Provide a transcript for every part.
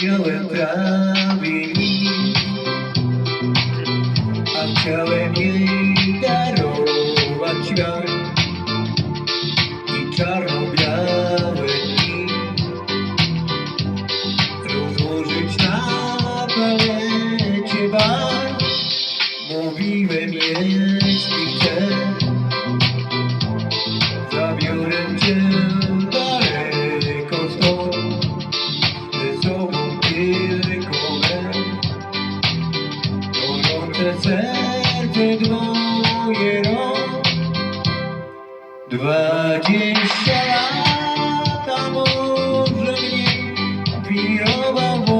you're driving me. I'm telling you that all what you te serce gnuje rok Dwadzieścia lata może mnie Wirował w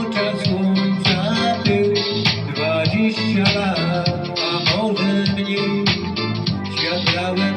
oczach słońca pył Dwadzieścia lat, a może mnie Świat dałem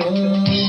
Oh.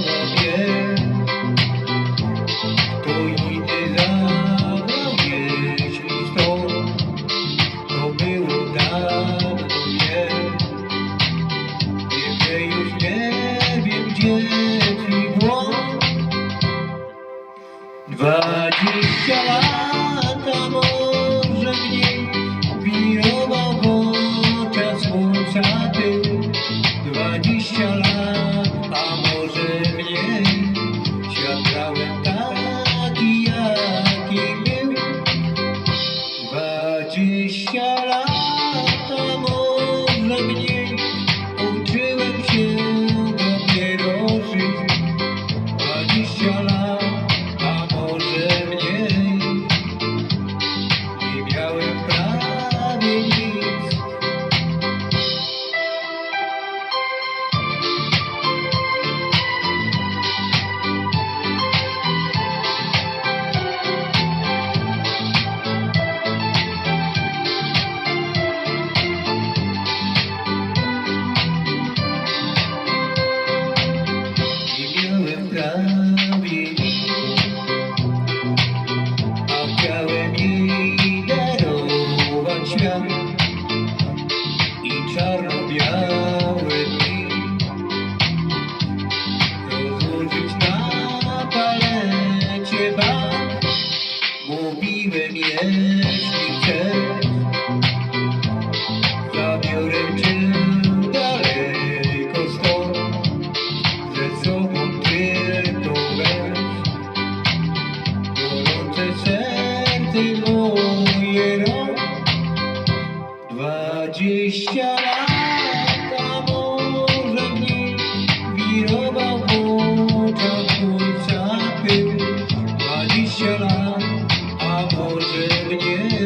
With you